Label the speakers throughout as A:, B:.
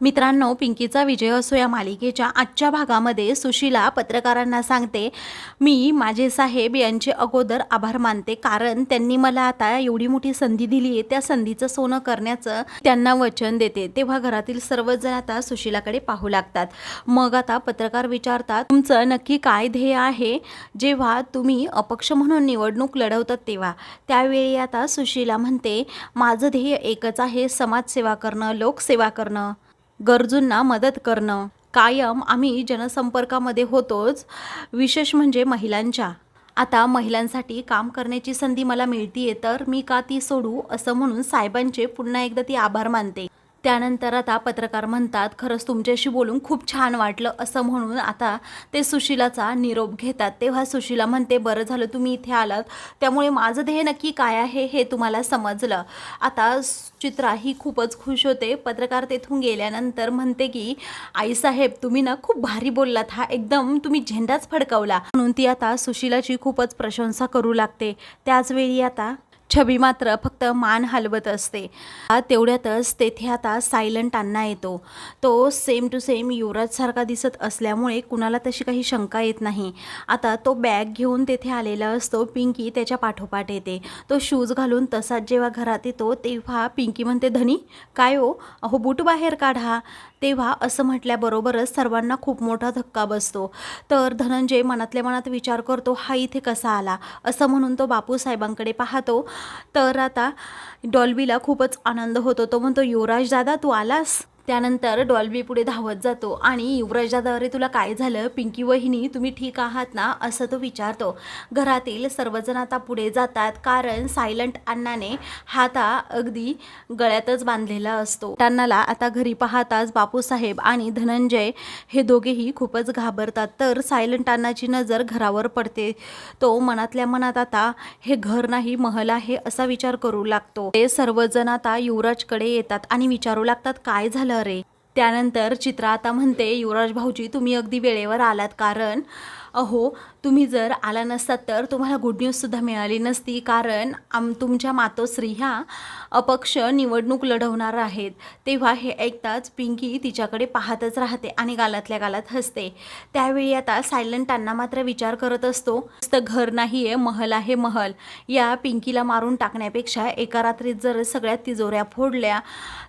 A: मित्रांनो पिंकीचा विजय असो या मालिकेच्या आजच्या भागामध्ये सुशीला पत्रकारांना सांगते मी माझे साहेब यांचे अगोदर आभार मानते कारण त्यांनी मला आता एवढी मोठी संधी दिली आहे त्या संधीचं सोनं करण्याचं त्यांना वचन देते. तेव्हा घरातील सर्वजण आता सुशीलाकडे पाहू लागतात. मग आता पत्रकार विचारतात तुमचं नक्की काय ध्येय आहे? जेव्हा तुम्ही अपक्ष म्हणून निवडणूक लढवतात तेव्हा. त्यावेळी आता सुशीला म्हणते माझं ध्येय एकच आहे समाजसेवा करणं लोकसेवा करणं. गरजूंना मदत करणं. कायम आम्ही जनसंपर्कामध्ये होतोच विशेष म्हणजे महिलांच्या. आता महिलांसाठी काम करण्याची संधी मला मिळतीये तर मी का ती सोडू असं म्हणून साहेबांचे पुन्हा एकदा ती आभार मानते. त्यानंतर आता पत्रकार म्हणतात खरंच तुमच्याशी बोलून खूप छान वाटलं. असं म्हणून आता ते सुशिलाचा निरोप घेतात. तेव्हा सुशिला म्हणते बरं झालं तुम्ही इथे आलात. त्यामुळे माझं ध्येय नक्की काय आहे हे तुम्हाला समजलं. आता चित्रा ही खूपच खुश होते. पत्रकार तेथून गेल्यानंतर म्हणते की आईसाहेब तुम्ही ना खूप भारी बोललात हा. एकदम तुम्ही झेंडाच फडकवला. म्हणून ती आता सुशिलाची खूपच प्रशंसा करू लागते. त्याचवेळी आता छबी मात्र फक्त मान हलवत असते. तेवढ्यातच तेथे आता सायलंट अण्णा येतो. तो सेम टू सेम युवराजसारखा दिसत असल्यामुळे कुणाला तशी काही शंका येत नाही. आता तो बॅग घेऊन तेथे आलेला असतो. पिंकी त्याच्या पाठोपाठ येते. तो शूज घालून तसाच जेव्हा घरात येतो तेव्हा पिंकी म्हणते धनी काय हो? अहो बूट बाहेर काढा. तेव्हा असं म्हटल्याबरोबरच सर्वांना खूप मोठा धक्का बसतो. तर धनंजय मनातल्या मनात विचार करतो हा इथे कसा आला? असं म्हणून तो बापू साहेबांकडे पाहतो. तर आता डॉल्बीला खूपच आनंद होतो. तो म्हणतो युवराज दादा तू आलास? त्यानंतर डॉल्बी पुढे धावत जातो आणि युवराजाद्वारे तुला काय झालं? पिंकी वहिनी तुम्ही ठीक आहात ना? असं तो विचारतो. घरातील सर्वजण आता पुढे जातात कारण सायलंट अण्णाने हाता अगदी गळ्यातच बांधलेला असतो. अण्णाला आता घरी पाहताच बापूसाहेब आणि धनंजय हे दोघेही खूपच घाबरतात. तर सायलंट अण्णाची नजर घरावर पडते. तो मनातल्या मनात आता हे घर नाही महल आहे असा विचार करू लागतो. ते सर्वजण आता युवराजकडे येतात आणि विचारू लागतात काय झालं रे. त्यानंतर चित्रा आता म्हणते युवराज भाऊजी तुम्ही अगदी वेळेवर आलात कारण अहो तुम्ही जर आला नसतात तर तुम्हाला गुड न्यूजसुद्धा मिळाली नसती. कारण आम तुमच्या मातोश्री ह्या अपक्ष निवडणूक लढवणार आहेत. तेव्हा हे ऐकताच पिंकी तिच्याकडे पाहतच राहते आणि गालातल्या गालात हसते. त्यावेळी आता सायलंटांना मात्र विचार करत असतो. नुसतं घर नाही आहे महल आहे महल. या पिंकीला मारून टाकण्यापेक्षा एका रात्रीत जर सगळ्या तिजोऱ्या फोडल्या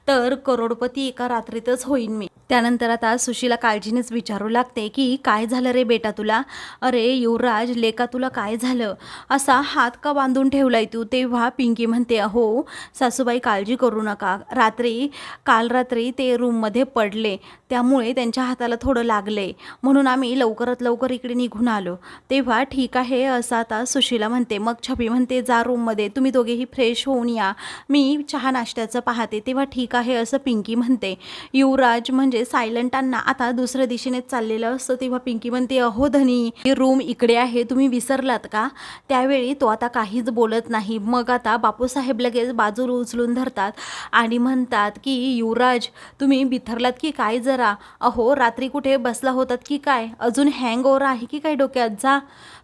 A: तर करोडपती एका रात्रीतच होईन मी. त्यानंतर आता सुशीला काळजीनेच विचारू लागते की काय झालं रे बेटा तुला? अरे युवराज लेका तुला काय झालं? असा हात का बांधून ठेवलाय तू? तेव्हा पिंकी म्हणते अहो सासूबाई काळजी करू नका. रात्री काल रात्री ते रूममध्ये पडले. त्यामुळे त्यांच्या हाताला थोडं लागले. म्हणून आम्ही लवकरात लवकर इकडे निघून आलो. तेव्हा ठीक आहे असं आता सुशीला म्हणते. मग छबी म्हणते जा रूममध्ये. तुम्ही दोघेही फ्रेश होऊन या. मी चहा नाश्त्याचं पाहते. तेव्हा ठीक आहे असं पिंकी म्हणते. युवराज म्हणजे सायलंटांना आता दुसऱ्या दिशेने चाललेलं असतं. तेव्हा पिंकी म्हणते अहो धनी रूम इकडे आहे तुम्ही विसरलात का? त्यावेळी तो आता काहीच बोलत नाही. मग आता बापूसाहेब लगेच बाजूला उचलून धरतात आणि म्हणतात की युवराज तुम्ही बिथरलात की काय जरा? अहो रात्री कुठे बसला होतात की काय? अजून हँग ओव्हर आहे की काय डोक्यात? जा.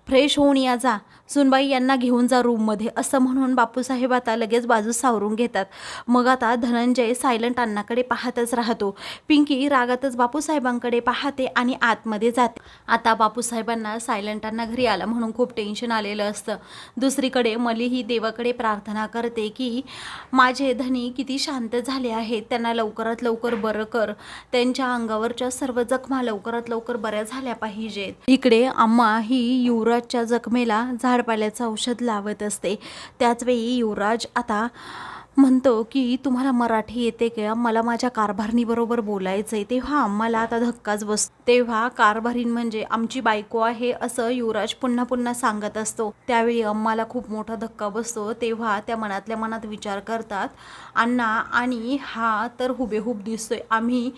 A: फ्रेश होऊन या जा. सुनबाई यांना घेऊन जा रूममध्ये. असं म्हणून बापूसाहेब आता लगेच बाजू सावरून घेतात. मग आता धनंजय सायलंट अण्णाकडे पाहतच राहतो. पिंकी रागातच बापूसाहेबांकडे पाहते आणि आतमध्ये जाते. आता बापूसाहेबांना सायलंट अण्णा घरी आला म्हणून खूप टेन्शन आलेलं असतं. दुसरीकडे मली ही देवाकडे प्रार्थना करते की माझे धनी किती शांत झाले आहेत. त्यांना लवकरात लवकर बरं कर. त्यांच्या अंगावरच्या सर्व जखमा लवकरात लवकर बऱ्या झाल्या पाहिजेत. इकडे आम्हा ही युवराजच्या जखमेला झाडपाल्याचं औषध लावत असते. त्याचवेळी युवराज आता म्हणतो की तुम्हाला मराठी येते का? मला माझ्या कारभारणीबरोबर बोलायचं आहे तेव्हा आम्हाला आता धक्काच बसतो. तेव्हा कारभारीन म्हणजे आमची बायको आहे असं युवराज पुन्हा पुन्हा सांगत असतो. त्यावेळी अम्माला खूप मोठा धक्का बसतो. तेव्हा त्या मनातल्या मनात विचार करतात अण्णा आणि हा तर हुबेहूब दिसतोय. आम्ही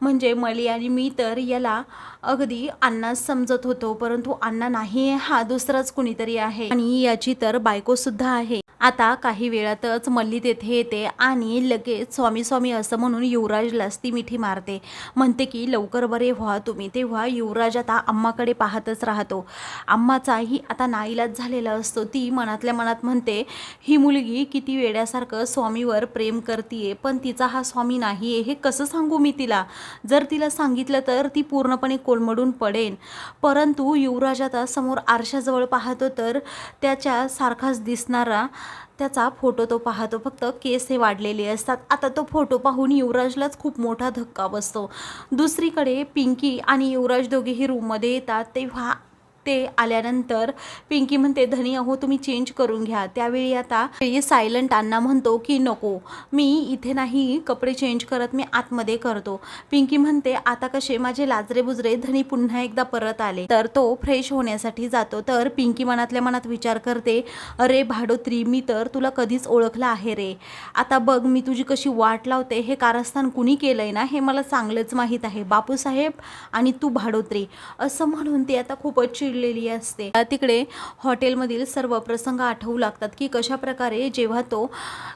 A: म्हणजे मली आणि मी तर याला अगदी अण्णा समजत होतो परंतु अण्णा नाही हा दुसराच कुणीतरी आहे. आणि याची तर बायको सुद्धा आहे. आता काही वेळातच मल्ली तेथे येते आणि लगेच स्वामी स्वामी असं म्हणून युवराजलाच ती मिठी मारते. म्हणते की लवकर बरे व्हा तुम्ही. तेव्हा युवराज आता अम्माकडे पाहतच राहतो. अम्माचाही आता नाईलाज झालेला असतो. ती मनातल्या मनात म्हणते ही मुलगी किती वेड्यासारखं स्वामीवर प्रेम करतीये पण तिचा हा स्वामी नाही आहे हे कसं सांगू मी तिला? जर तिला सांगितलं तर ती पूर्णपणे कोलमडून पडेन. परंतु युवराज आता समोर आरशाजवळ पाहतो तर त्याच्या सारखाच दिसणारा त्याचा फोटो तो पाहतो. फक्त केस हे वाढलेले असतात. आता तो फोटो पाहून युवराजलाच खूप मोठा धक्का बसतो. दुसरीकडे पिंकी आणि युवराज दोघेही रूममध्ये येतात. तेव्हा ते आल्यानंतर पिंकी म्हणते धनी अहो तुम्ही चेंज करून घ्या. त्यावेळी आता सायलंट अण्णा म्हणतो की नको मी इथे नाही कपडे चेंज करत मी आतमध्ये करतो. पिंकी म्हणते आता कसे माझे लाजरे बुजरे धनी पुन्हा एकदा परत आले. तर तो फ्रेश होण्यासाठी जातो. तर पिंकी मनातल्या मनात विचार करते अरे भाडोत्री मी तर तुला कधीच ओळखलं आहे रे. आता बघ मी तुझी कशी वाट लावते हे कारस्थान कुणी केलंय ना हे मला चांगलंच माहीत आहे. बापूसाहेब आणि तू भाडोत्री. असं म्हणून ती आता खूपच चिडलेली असते. तिकडे हॉटेलमधील सर्व प्रसंग आठवू लागतात की कशा प्रकारे जेव्हा तो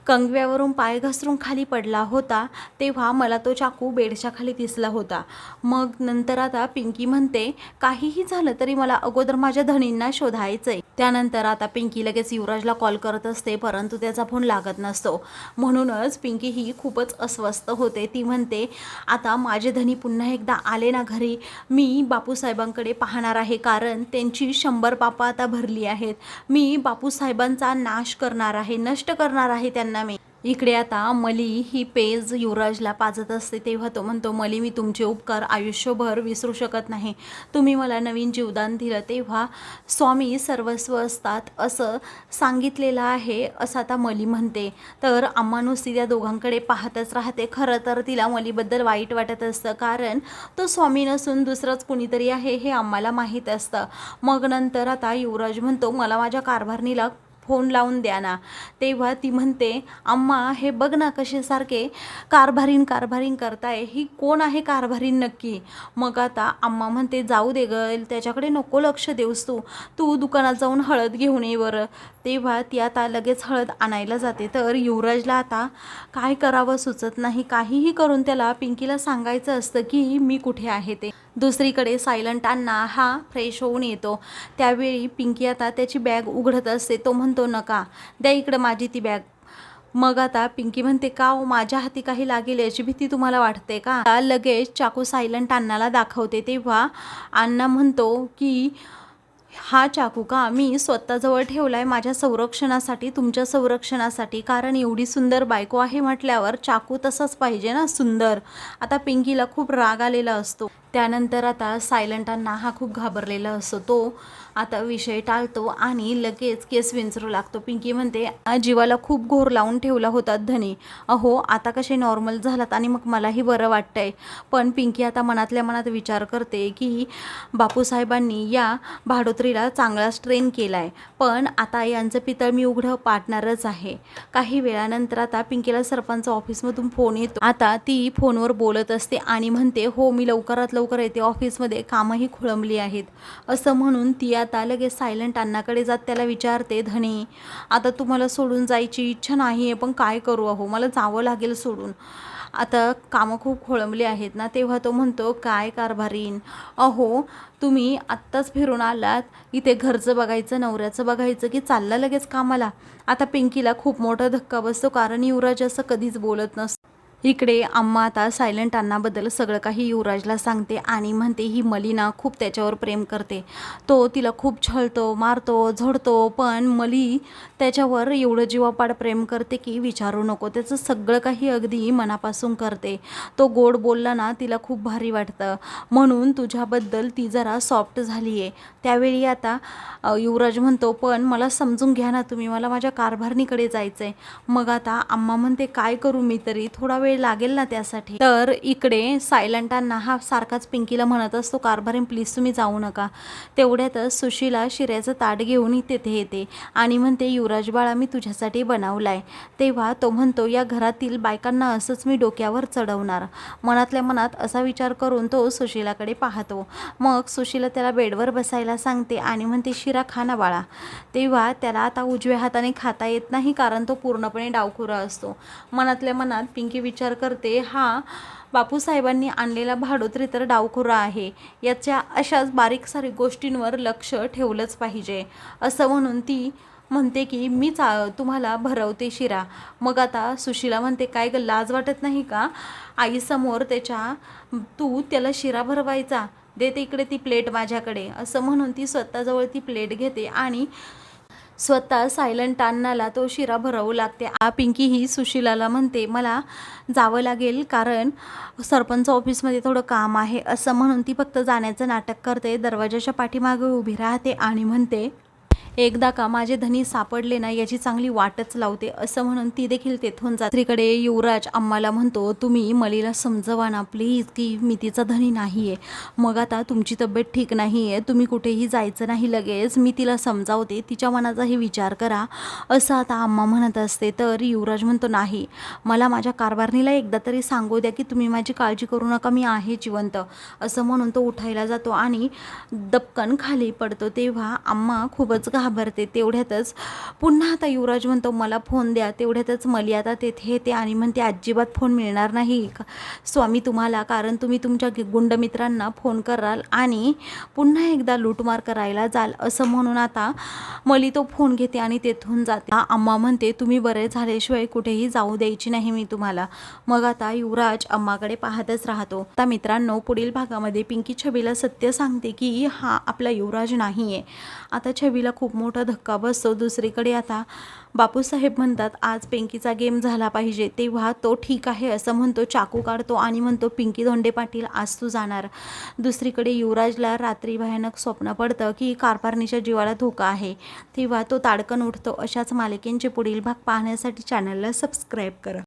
A: कंगव्यावरून पाय घसरून खाली पडला होता तेव्हा मला तो चाकू बेडच्या खाली दिसला होता. मग नंतर आता पिंकी म्हणते काहीही झालं तरी मला अगोदर माझ्या धनींना शोधायचंय. त्यानंतर आता पिंकी लगेच युवराजला कॉल करत असते परंतु त्याचा फोन लागत नसतो. म्हणूनच पिंकी ही खूपच अस्वस्थ होते. ती म्हणते आता माझे धनी पुन्हा एकदा आले ना घरी मी बापूसाहेबांकडे पाहणार आहे कारण त्यांची शंभर पापा आता भरली आहेत. मी बापूसाहेबांचा नाश करणार आहे नष्ट करणार आहे त्यांना मी. इकडे आता मली ही पेज युवराजला पाजत असते तेव्हा तो म्हणतो मली मी तुमचे उपकार आयुष्यभर विसरू शकत नाही. तुम्ही मला नवीन जीवदान दिलं तेव्हा स्वामी सर्वस्व असतात असं सांगितलेलं आहे असं आता मली म्हणते. तर अम्मा नुसती त्या दोघांकडे पाहतच राहते. खरं तर तिला मलीबद्दल वाईट वाटत असतं कारण तो स्वामी नसून दुसरंच कुणीतरी आहे हे आम्हाला माहीत असतं. मग नंतर आता युवराज म्हणतो मला माझ्या कारभारणीला फोन लावून द्या ना. तेव्हा ती म्हणते अम्मा हे बघ ना कसे सारखे कारभारीन कारभारीन करताय. ही कोण आहे कारभारीन नक्की? मग आता अम्मा म्हणते जाऊ दे गल त्याच्याकडे नको लक्ष देऊस तू. तू दुकानात जाऊन हळद घेऊन ये बरं. तेव्हा ती आता लगेच हळद आणायला जाते. तर युवराजला आता काय करावं सुचत नाही. काहीही करून त्याला पिंकीला सांगायचं असतं की मी कुठे आहे ते? दुसरीकडे सायलंट अण्णा हा फ्रेश होऊन येतो. त्यावेळी पिंकी आता त्याची बॅग उघडत असते. तो म्हणतो नका द्या इकडं माझी ती बॅग. मग आता पिंकी म्हणते का हो, माझ्या हाती काही लागेल याची भीती तुम्हाला वाटते का? आता लगेच चाकू सायलंट अण्णाला दाखवते. तेव्हा अण्णा म्हणतो की हा चाकू का? मी स्वतःजवळ ठेवला आहे माझ्या संरक्षणासाठी तुमच्या संरक्षणासाठी. कारण एवढी सुंदर बायको आहे म्हटल्यावर चाकू तसाच पाहिजे ना सुंदर. आता पिंकीला खूप राग आलेला असतो. त्यानंतर आता सायलंटांना हा खूप घाबरलेला असतो. तो आता विषय टाळतो आणि लगेच केस विंचरू लागतो. पिंकी म्हणते जीवाला खूप घोर लावून ठेवला होता धनी. अहो आता कसे नॉर्मल झालात आणि मग मलाही बरं वाटतंय. पण पिंकी आता मनातल्या मनात विचार करते की बापूसाहेबांनी या भाडोत्रीला चांगलाच ट्रेन केला आहे पण आता यांचं पितळ मी उघडं पाडणारच आहे. काही वेळानंतर आता पिंकीला सरपंच ऑफिसमधून फोन येतो. आता ती फोनवर बोलत असते आणि म्हणते हो मी लवकरात लवकर लवकर येते. ऑफिसमध्ये कामही खोळंबली आहेत. असं म्हणून ती आता लगेच सायलंट अण्णाकडे जात त्याला विचारते धनी आता तुम्हाला सोडून जायची इच्छा नाही आहे पण काय करू अहो? मला जावं लागेल सोडून. आता कामं खूप खोळंबली आहेत ना तेव्हा तो म्हणतो काय कारभारीन? अहो तुम्ही आत्ताच फिरून आलात. इथे घरचं बघायचं नवऱ्याचं बघायचं की चाललं लगेच कामाला? आता पिंकीला खूप मोठा धक्का बसतो कारण युवराज असं कधीच बोलत नसतो. इकडे अम्मा आता सायलंट अण्णाबद्दल सगळं काही युवराजला सांगते आणि म्हणते ही मलीना खूप त्याच्यावर प्रेम करते. तो तिला खूप छळतो मारतो झडतो पण मली त्याच्यावर एवढं जीवापाड प्रेम करते की विचारू नको. त्याचं सगळं काही अगदी मनापासून करते. तो गोड बोलला ना तिला खूप भारी वाटतं. म्हणून तुझ्याबद्दल ती जरा सॉफ्ट झाली आहे त्यावेळी आता युवराज म्हणतो पण मला समजून घ्या ना तुम्ही. मला माझ्या कारभारणीकडे जायचं आहे मग आता अम्मा म्हणते काय करू मी तरी? थोडा वेळ वेळ लागेल ना त्यासाठी. तर इकडे सायलंटांना हा सारखाच पिंकीला म्हणत असतो कारभारीन प्लीज तुम्ही जाऊ नका. तेवढ्यातच सुशीला शिऱ्याचं ताट घेऊन तेथे येते आणि म्हणते युवराज बाळा मी तुझ्यासाठी बनवलाय. तेव्हा तो म्हणतो या घरातील बायकांना असंच मी डोक्यावर चढवणार. मनातल्या मनात असा विचार करून तो सुशीलाकडे पाहतो. मग सुशीला त्याला बेडवर बसायला सांगते आणि म्हणते शिरा खा ना बाळा. तेव्हा त्याला आता उजव्या हाताने खाता येत नाही कारण तो पूर्णपणे डावखुरा असतो. मनातल्या मनात पिंकी विचार करते हा बापूसाहेबांनी आणलेला भाडोत्री तर डावखुरा आहे. याच्या अशाच बारीक सारीक गोष्टींवर लक्ष ठेवलंच पाहिजे. असं म्हणून ती म्हणते की मी चा तुम्हाला भरवते शिरा. मग आता सुशीला म्हणते काय ग लाज वाटत नाही का? आईसमोर त्याच्या तू त्याला शिरा भरवायचा. देते इकडे ती प्लेट माझ्याकडे. असं म्हणून ती स्वतःजवळ ती प्लेट घेते आणि स्वतः सायलंट अण्णाला तो शिरा भरवू लागते. आ पिंकी ही सुशिलाला म्हणते मला जावं लागेल कारण सरपंच ऑफिसमध्ये थोडं काम आहे. असं म्हणून ती फक्त जाण्याचं नाटक करते. दरवाजाच्या पाठीमागे उभी राहते आणि म्हणते एकदा का माझे धनी सापडले ना याची चांगली वाटच लावते असं म्हणून ती देखील तेथून जात्रीकडे युवराज आम्हाला म्हणतो तुम्ही मलीला समजवा ना प्लीज की मी तिचा धनी नाही आहे मग आता तुमची तब्येत ठीक नाही आहे तुम्ही कुठेही जायचं नाही लगेच मी तिला समजावते तिच्या मनाचाही विचार करा. असं आता आम्हा म्हणत असते तर युवराज म्हणतो नाही मला माझ्या कारभारणीला एकदा तरी सांगू द्या की तुम्ही माझी काळजी करू नका मी आहे जिवंत. असं म्हणून तो उठायला जातो आणि दपकन खाली पडतो. तेव्हा आम्हा खूपच घाबरते तेवढ्यातच पुन्हा आता युवराज म्हणतो मला फोन द्या. तेवढ्यातच मली आता तेथे येते आणि म्हणते अजिबात फोन मिळणार नाही. स्वामी तुम्हाला कारण तुम्ही तुमच्या गुंडमित्रांना फोन कराल आणि पुन्हा एकदा लूटमार करायला जाल. असं म्हणून आता मली तो फोन घेते आणि तेथून जाते. अम्मा म्हणते तुम्ही बरे झाल्याशिवाय कुठेही जाऊ द्यायची नाही मी तुम्हाला. मग आता युवराज अम्माकडे पाहतच राहतो. आता मित्रांनो पुढील भागामध्ये पिंकी छबीला सत्य सांगते की हा आपला युवराज नाही आहे आता छबीला खूप मोठा धक्का बसतो. दुसरीकडे आता बापूसाहेब म्हणतात आज पिंकीचा गेम झाला पाहिजे तेव्हा तो ठीक आहे असं म्हणतो चाकू काढतो आणि म्हणतो पिंकी धोंडे पाटील आज तू जाणार. दुसरीकडे युवराजला रात्री भयानक स्वप्न पडतं की कारभारणीच्या जीवाला धोका आहे. तेव्हा तो ताडकन उठतो. अशाच मालिकेंचे पुढील भाग पाहण्यासाठी चॅनलला सबस्क्राईब करा.